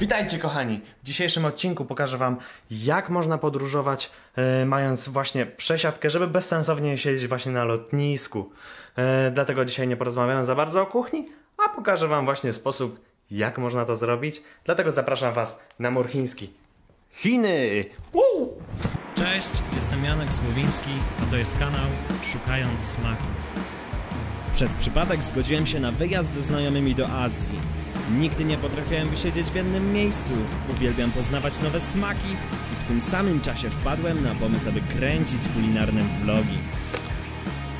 Witajcie kochani! W dzisiejszym odcinku pokażę Wam, jak można podróżować e, mając właśnie przesiadkę, żeby bezsensownie siedzieć właśnie na lotnisku. E, dlatego dzisiaj nie porozmawiamy za bardzo o kuchni, a pokażę Wam właśnie sposób, jak można to zrobić. Dlatego zapraszam Was na mur chiński. Chiny! Woo! Cześć, jestem Janek Słowiński, a to jest kanał Szukając Smaku. Przez przypadek zgodziłem się na wyjazd ze znajomymi do Azji. Nigdy nie potrafiłem wysiedzieć w jednym miejscu. Uwielbiam poznawać nowe smaki i w tym samym czasie wpadłem na pomysł, aby kręcić kulinarne vlogi.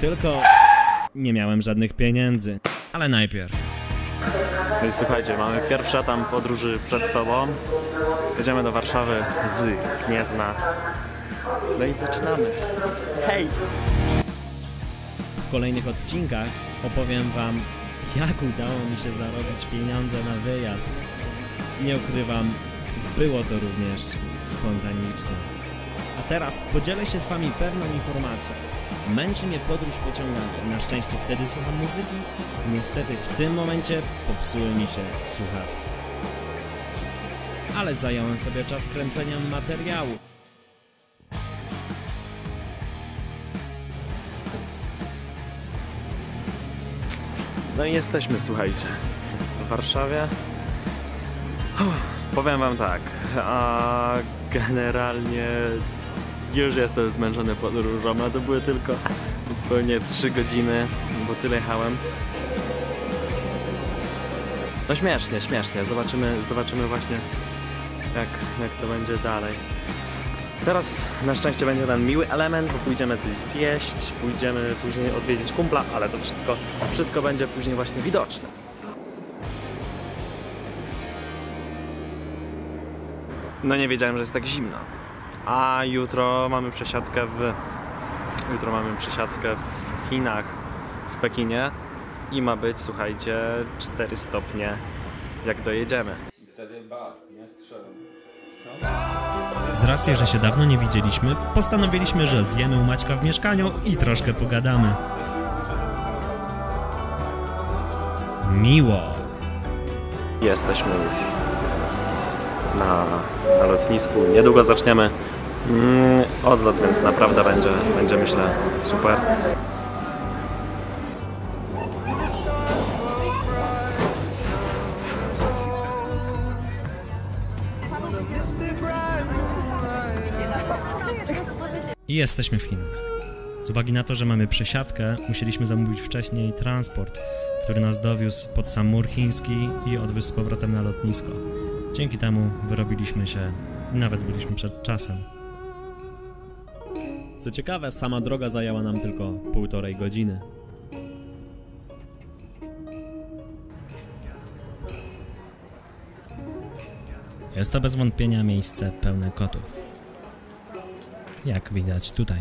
Tylko nie miałem żadnych pieniędzy. Ale najpierw. No i słuchajcie, mamy pierwszy etap podróży przed sobą. Jedziemy do Warszawy z Gniezna. No i zaczynamy. Hej! W kolejnych odcinkach opowiem Wam, jak udało mi się zarobić pieniądze na wyjazd. Nie ukrywam, było to również spontaniczne. A teraz podzielę się z Wami pewną informacją. Męczy mnie podróż pociągami. Na szczęście wtedy słucham muzyki. Niestety w tym momencie popsuły mi się słuchawki. Ale zająłem sobie czas kręceniem materiału. No i jesteśmy, słuchajcie, w Warszawie. Uff, powiem wam tak, a generalnie już jestem zmęczony podróżą, a to były tylko zupełnie 3 godziny, bo tyle jechałem. No śmiesznie, śmiesznie, zobaczymy, zobaczymy właśnie jak, jak to będzie dalej. Teraz na szczęście będzie ten miły element, bo pójdziemy coś zjeść, pójdziemy później odwiedzić kumpla, ale to wszystko, wszystko będzie później właśnie widoczne. No nie wiedziałem, że jest tak zimno. A jutro mamy przesiadkę w... Jutro mamy przesiadkę w Chinach, w Pekinie i ma być, słuchajcie, 4 stopnie jak dojedziemy. Wtedy baw, nie strzelam. Z racji, że się dawno nie widzieliśmy, postanowiliśmy, że zjemy u Maćka w mieszkaniu i troszkę pogadamy. Miło. Jesteśmy już na, na lotnisku. Niedługo zaczniemy mm, odlot, więc naprawdę będzie, będzie myślę super. I jesteśmy w Chinach. Z uwagi na to, że mamy przesiadkę, musieliśmy zamówić wcześniej transport, który nas dowiózł pod sam mur chiński i odwiózł z powrotem na lotnisko. Dzięki temu wyrobiliśmy się nawet byliśmy przed czasem. Co ciekawe, sama droga zajęła nam tylko półtorej godziny. Jest to bez wątpienia miejsce pełne kotów. Jak widać tutaj.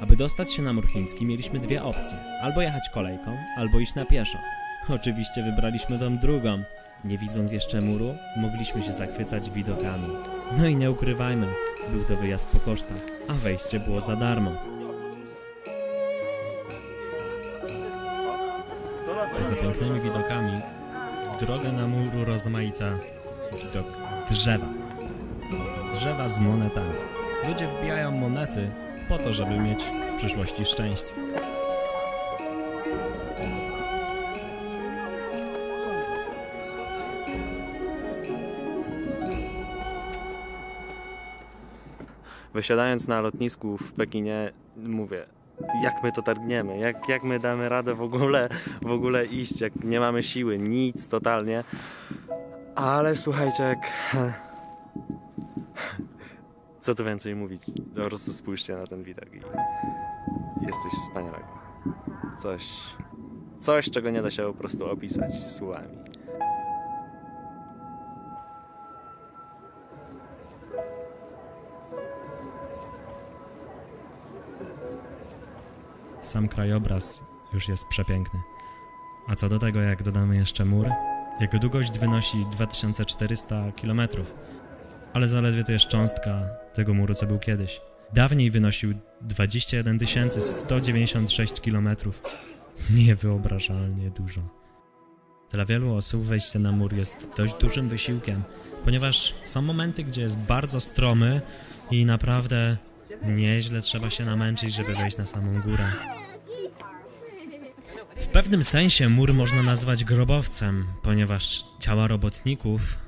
Aby dostać się na mur chiński mieliśmy dwie opcje. Albo jechać kolejką, albo iść na pieszo. Oczywiście wybraliśmy tą drugą. Nie widząc jeszcze muru, mogliśmy się zachwycać widokami. No i nie ukrywajmy, był to wyjazd po kosztach, a wejście było za darmo. Poza pięknymi widokami, drogę na muru rozmaica widok drzewa. Drzewa z monetami. Ludzie wbijają monety po to, żeby mieć w przyszłości szczęście. Wysiadając na lotnisku w Pekinie, mówię, jak my to targniemy, jak, jak my damy radę w ogóle, w ogóle iść, jak nie mamy siły, nic totalnie. Ale słuchajcie, jak... Co tu więcej mówić? Po prostu spójrzcie na ten widok i jest coś wspaniałego. Coś, coś, czego nie da się po prostu opisać słowami. Sam krajobraz już jest przepiękny. A co do tego, jak dodamy jeszcze mur, jego długość wynosi 2400 km, ale zaledwie to jest cząstka tego muru, co był kiedyś. Dawniej wynosił 21 196 km. niewyobrażalnie dużo. Dla wielu osób wejście na mur jest dość dużym wysiłkiem, ponieważ są momenty, gdzie jest bardzo stromy i naprawdę nieźle trzeba się namęczyć, żeby wejść na samą górę. W pewnym sensie mur można nazwać grobowcem, ponieważ ciała robotników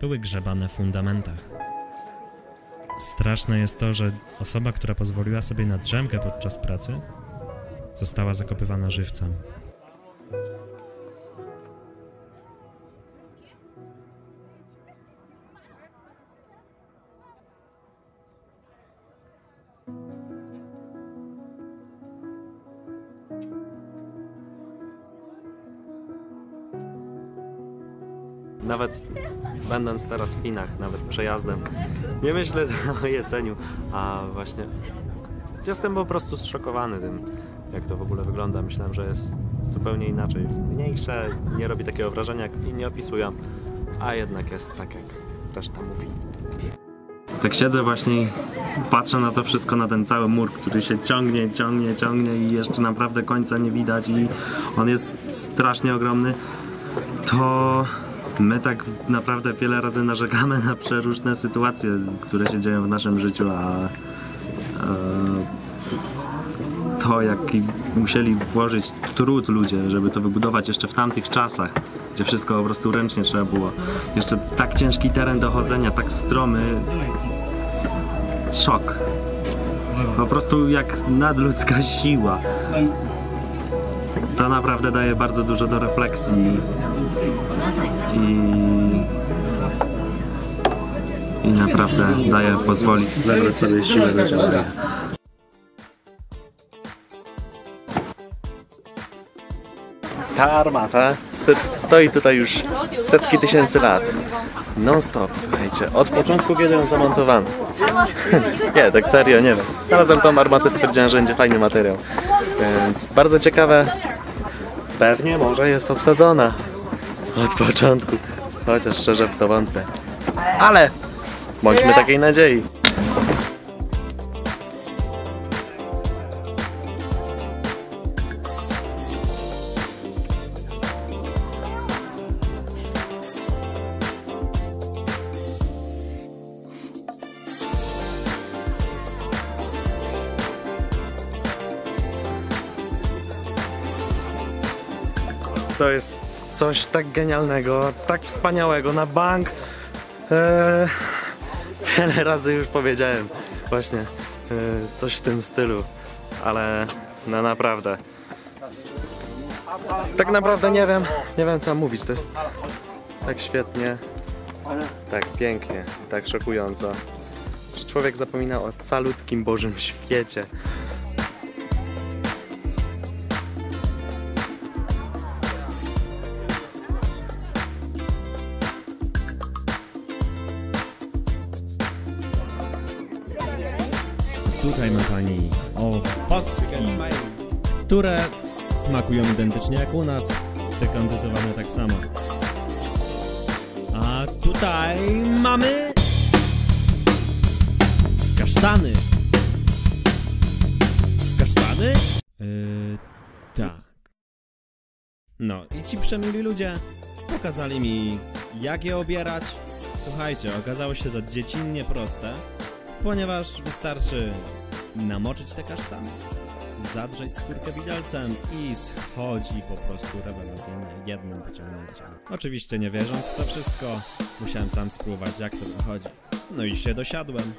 były grzebane w fundamentach. Straszne jest to, że osoba, która pozwoliła sobie na drzemkę podczas pracy, została zakopywana żywcem. Nawet będąc teraz w Chinach, nawet przejazdem, nie myślę o jedzeniu, a właśnie jestem po prostu zszokowany tym, jak to w ogóle wygląda. Myślałem, że jest zupełnie inaczej. Mniejsze, nie robi takiego wrażenia, jak inni opisują, a jednak jest tak, jak reszta mówi. Tak siedzę właśnie patrzę na to wszystko, na ten cały mur, który się ciągnie, ciągnie, ciągnie i jeszcze naprawdę końca nie widać i on jest strasznie ogromny. To my tak naprawdę wiele razy narzekamy na przeróżne sytuacje, które się dzieją w naszym życiu, a to jaki musieli włożyć trud ludzie, żeby to wybudować jeszcze w tamtych czasach, gdzie wszystko po prostu ręcznie trzeba było. Jeszcze tak ciężki teren do chodzenia, tak stromy. Szok. Po prostu jak nadludzka siła. To naprawdę daje bardzo dużo do refleksji i, i naprawdę daje, pozwoli zabrać sobie siłę do działania. Ta armata stoi tutaj już setki tysięcy lat. Non stop, słuchajcie. Od początku, kiedy ją zamontowano. nie, tak serio, nie wiem. Znalazłem tą armatę, stwierdziłem, że będzie fajny materiał. Więc bardzo ciekawe. Pewnie może jest obsadzona. Od początku. Chociaż szczerze w to wątpię. Ale bądźmy takiej nadziei. To jest coś tak genialnego, tak wspaniałego na bank. Eee, wiele razy już powiedziałem właśnie eee, coś w tym stylu, ale no naprawdę. Tak naprawdę nie wiem, nie wiem co mówić. To jest tak świetnie, tak pięknie, tak szokująco, że człowiek zapomina o calutkim Bożym świecie. Ma pani owocki, które smakują identycznie jak u nas, dekantyzowane tak samo. A tutaj mamy kasztany. Kasztany? Yy, tak. No i ci przemili ludzie pokazali mi jak je obierać. Słuchajcie, okazało się to dziecinnie proste ponieważ wystarczy namoczyć te kasztany, zadrzeć skórkę widelcem i schodzi po prostu rewelacyjnie jednym pociągnięciem. Oczywiście nie wierząc w to wszystko, musiałem sam spróbować jak to wychodzi. No i się dosiadłem.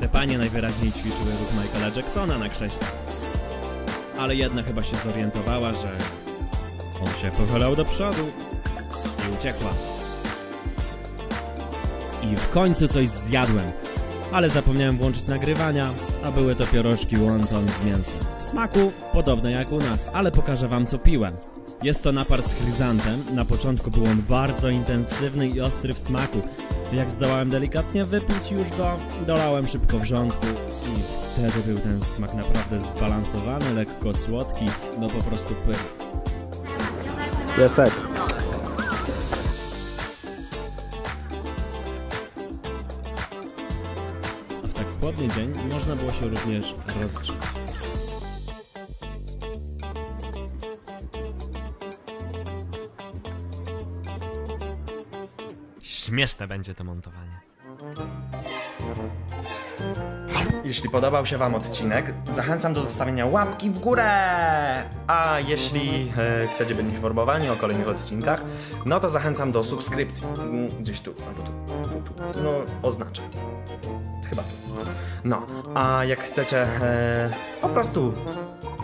Te panie najwyraźniej ćwiczyły ruch Michaela Jacksona na krześle ale jedna chyba się zorientowała, że on się pochylał do przodu i uciekła. I w końcu coś zjadłem, ale zapomniałem włączyć nagrywania, a były to pierożki wonton z mięsem. W smaku podobne jak u nas, ale pokażę wam co piłem. Jest to napar z chryzantem, na początku był on bardzo intensywny i ostry w smaku. Jak zdołałem delikatnie wypić już go, dolałem szybko wrzątku i wtedy był ten smak naprawdę zbalansowany, lekko słodki, no po prostu pyr. Piesek. A w tak chłodny dzień można było się również rozgrzać. Śmieszne będzie to montowanie. Jeśli podobał się Wam odcinek, zachęcam do zostawienia łapki w górę! A jeśli e, chcecie być informowani o kolejnych odcinkach, no to zachęcam do subskrypcji. Mm, Gdzieś tu, albo tu, tu, tu. No, oznaczę. Chyba tu. No, a jak chcecie e, po prostu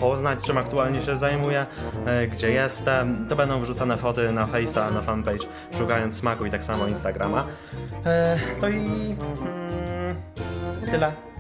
poznać, czym aktualnie się zajmuję, e, gdzie jestem, to będą wrzucane foty na Face'a, na fanpage, szukając smaku i tak samo Instagrama. E, to i mm, tyle.